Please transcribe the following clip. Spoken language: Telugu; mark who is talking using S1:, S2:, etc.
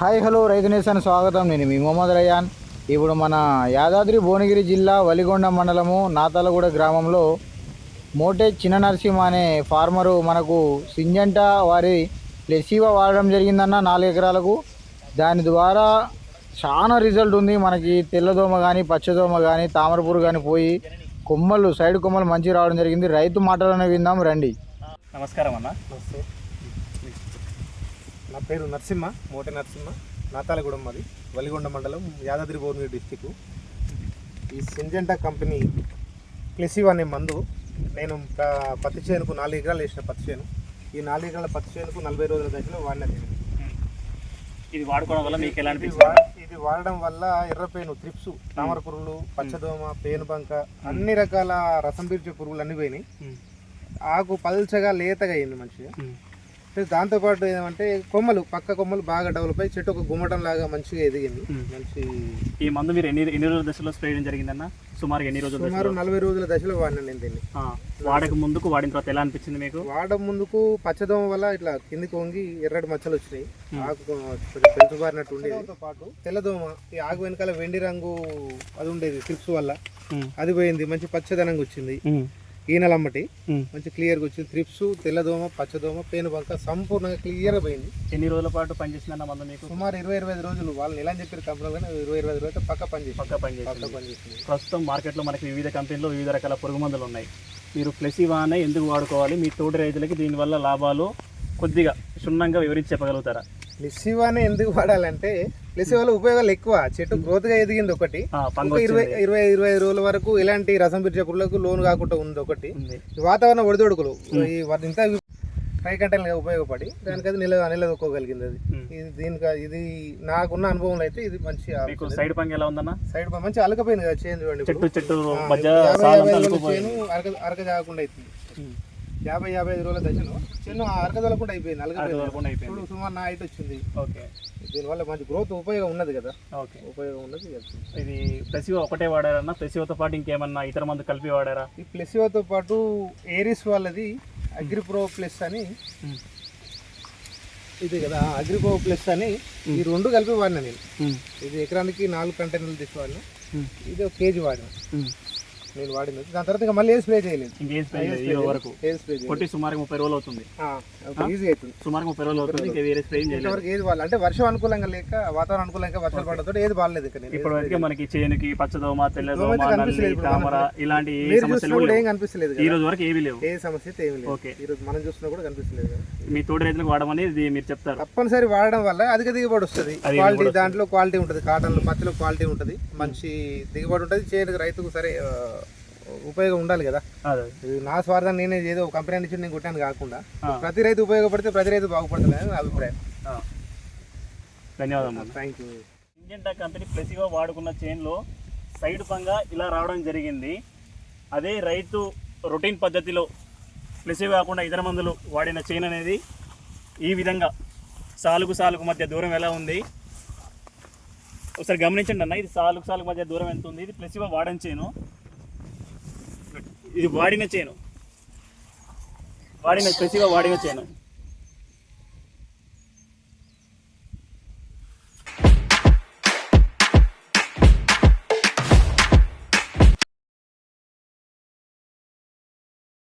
S1: హాయ్ హలో రైతు నేసాను స్వాగతం. నేను మీ మొహమ్మద్ రయాన్. ఇప్పుడు మన యాదాద్రి భువనగిరి జిల్లా వలిగొండ మండలము నాతలగూడ గ్రామంలో మోటే చిన్న నరసింహ అనే ఫార్మరు మనకు సింజంట వారి లెసీవా వాడడం జరిగిందన్న నాలుగు ఎకరాలకు. దాని ద్వారా చాలా రిజల్ట్ ఉంది. మనకి తెల్లదోమ కానీ పచ్చదోమ కానీ తామరపూరు కానీ పోయి కొమ్మలు సైడ్ కొమ్మలు మంచిగా రావడం జరిగింది. రైతు మాటలను విందాం రండి.
S2: నమస్కారం అన్న.
S3: నమస్తే. నా పేరు నరసింహ మోటి నరసింహ. నాతాలగూడెం మాది. వలిగొండ మండలం యాదాద్రి భువనగిరి డిస్టిక్ ఈ సింజెంటా కంపెనీ క్లెసివ్ అనే మందు నేను పత్తి చేనుకు నాలుగు ఎకరాలు వేసిన పత్తి చేను. ఈ నాలుగు ఎకరాల పత్తి చేనుకు నలభై రోజుల దశలో వాడిన నేను.
S2: ఇది వాడుకోవడం వల్ల మీకు ఎలా
S3: ఇది వాడడం వల్ల ఎర్రపేను త్రిప్స్ తామర పురుగులు పచ్చదోమ పేను బంక అన్ని రకాల రసం పీల్చే పురుగులు అన్ని పోయినాయి ఆకు పల్చగా లేతగా అయింది మంచిగా. దాంతోపాటు ఏమంటే కొమ్మలు పక్క కొమ్మలు బాగా డెవలప్ అయ్యి చెట్టు ఒక గుమ్మటం లాగా మంచిగా ఎదిగింది. మంచి
S2: ఈ మందు మీరు ఎన్ని ఎన్ని రోజుల దశలో స్ప్రే చేయడం జరిగిందన్న? సుమారు ఎన్ని రోజుల
S3: సుమారు నలభై రోజుల దశలో వాడినా నేను దీన్ని.
S2: ఆ, వాడక ముందుకు వాడిన తర్వాత ఎలా అనిపించింది మీకు?
S3: వాడడం ముందుకు పచ్చదోమ వల్ల ఇట్లా కిందికి వంగి ఎర్రటి మచ్చలు వచ్చినాయి. ఆకు కొంచెం పెంచుబారినట్టు ఉండేది. పాటు తెల్లదోమ ఈ ఆకు వెనకాల వెండి రంగు అది ఉండేది ట్రిప్స్ వల్ల. అది పోయింది మంచి పచ్చదనంగా వచ్చింది. ఈనలమ్మటి. మంచి క్లియర్గా వచ్చింది. త్రిప్స్ తెల్లదోమ పచ్చదోమ పేను బంక సంపూర్ణంగా క్లియర్గా పోయింది.
S2: ఎన్ని రోజుల పాటు పనిచేసిందన్న మందు మీకు?
S3: సుమారు ఇరవై ఇరవై ఐదు రోజులు వాళ్ళని ఎలా చెప్పారు కంపెనీ కానీ ఇరవై ఇరవై ఐదు రోజులు పక్క పని
S2: పక్కా
S3: పక్క పని చేసింది
S2: ప్రస్తుతం మార్కెట్లో మనకి వివిధ కంపెనీలో వివిధ రకాల పురుగు మందులు ఉన్నాయి. మీరు ఫ్లెసివానే ఎందుకు వాడుకోవాలి? మీ తోటి రైతులకి దీనివల్ల లాభాలు కొద్దిగా క్షుణ్ణంగా వివరించి చెప్పగలుగుతారా?
S3: లిసివానే ఎందుకు వాడాలంటే లిసివాలో ఉపయోగాలు ఎక్కువ. చెట్టు గ్రోత్గా ఎదిగింది ఒకటి.
S2: పంగు
S3: ఇరవై. ఇరవై ఇరవై రోజుల వరకు ఎలాంటి రసం పిలిచే పురుగులకు లోన్ కాకుండా ఉంది ఒకటి. వాతావరణ ఒడిదొడుకులు. ఈ ఇంత కై కంటెంట్గా ఉపయోగపడి దానికి అది నిల నిలదొక్కోగలిగింది అది. ఇది దీనికి ఇది నాకున్న అనుభవంలో అయితే ఇది మంచి
S2: సైడ్ పంగి ఎలా ఉందన్న?
S3: సైడ్ మంచి అలకపోయింది కదా చేంజ్ చూడండి
S2: చెట్టు. చెట్టు
S3: అరక అరక జాగకుండా అవుతుంది. యాభై యాభై ఐదు రోజుల దశలో చెన్ను అరక దొలకుండా అయిపోయింది
S2: అరక
S3: అలకపోయింది
S2: దొరకకుండా అయిపోయింది.
S3: ఇప్పుడు సుమారు నా హైట్ వచ్చింది.
S2: ఓకే.
S3: దీనివల్ల మంచి గ్రోత్ ఉపయోగం ఉన్నది కదా.
S2: ఓకే.
S3: ఉపయోగం ఉన్నది.
S2: ఇది ప్లసివో ఒకటే వాడారన్నా ప్లసివోతో పాటు ఇంకేమన్నా ఇతర మందు కలిపి వాడారా?
S3: ఈ ప్లెసివోతో పాటు ఏరిస్ వాళ్ళది అగ్రిప్రో ప్లస్ అని ఇది కదా అగ్రిప్రో ప్లస్ అని ఈ రెండు కలిపి వాడినా నేను. ఇది ఎకరానికి నాలుగు కంటైనర్లు తీసి వాడినా ఇది ఒక కేజీ వాడిన. నేను వాడినది దాని తర్వాత ఇంకా మళ్ళీ ఏం స్ప్రే చేయలేదు.
S2: ఇంకేం స్ప్రే చేయలేదు ఈ వరకు
S3: ఏం స్ప్రే చేయలేదు.
S2: కొట్టి సుమారుగా ముప్పై రోజులు అవుతుంది.
S3: ఈజీ అవుతుంది.
S2: సుమారుగా ముప్పై రోజులు అవుతుంది ఇంకా వేరే స్ప్రే చేయలేదు
S3: ఇంతవరకు ఏది వాళ్ళు అంటే వర్షం అనుకూలంగా లేక వాతావరణం అనుకూలంగా వర్షాలు పడడంతో ఏది బాగాలేదు ఇక్కడ నేను.
S2: ఇప్పటి వరకే మనకి చేనుకి పచ్చదోమ తెల్లదోమ
S3: దోమ అయితే
S2: నల్లి
S3: కనిపిస్తలేదు ఇప్పుడు
S2: తామర ఇలాంటి ఏ
S3: మీరు
S2: సమస్యలు
S3: చూసినా కూడా ఏం
S2: లేవు.
S3: కనిపిస్తలేదు
S2: ఈ
S3: కదా.
S2: రోజు వరకు ఏవి లేవు.
S3: ఏ సమస్య అయితే ఏమి లేదు.
S2: ఓకే.
S3: ఈ రోజు మనం చూసినా కూడా కనిపిస్తలేదు కదా.
S2: మీ తోటి రైతులకు వాడమని ఇది మీరు చెప్తారు.
S3: తప్పనిసరి వాడడం వల్ల అధిక దిగుబడి వస్తుంది. క్వాలిటీ దాంట్లో క్వాలిటీ ఉంటుంది. కాటన్లో పత్తిలో క్వాలిటీ ఉంటుంది. మంచి దిగుబడి ఉంటుంది. చేయడానికి రైతుకు సరే ఆ, ఉపయోగం ఉండాలి కదా నా స్వార్థం నేనే ఏదో కంపెనీ నుంచి నేను కొట్టాను కాకుండా. ప్రతి రైతు ఉపయోగపడితే ప్రతి రైతు బాగుపడుతుంది అని నా అభిప్రాయం.
S2: ధన్యవాదాలు
S3: థ్యాంక్ యూ
S2: ఇంజెంటా కంపెనీ ప్లసిగా వాడుకున్న చైన్లో సైడ్ పంగా ఇలా రావడం జరిగింది. అదే రైతు రొటీన్ పద్ధతిలో ప్లసివ్ కాకుండా ఇతర మందులు వాడిన చైన్ అనేది ఈ విధంగా సాలుకు సాలుకు మధ్య దూరం ఎలా ఉంది? ఒకసారి గమనించండి అన్న ఇది సాలుకు సాలుకు మధ్య దూరం ఎంత ఉంది? ఇది ప్లసివ వాడని చేను. ఇది వాడిన చేను. వాడిన స్పెసిగా వాడిన చేను.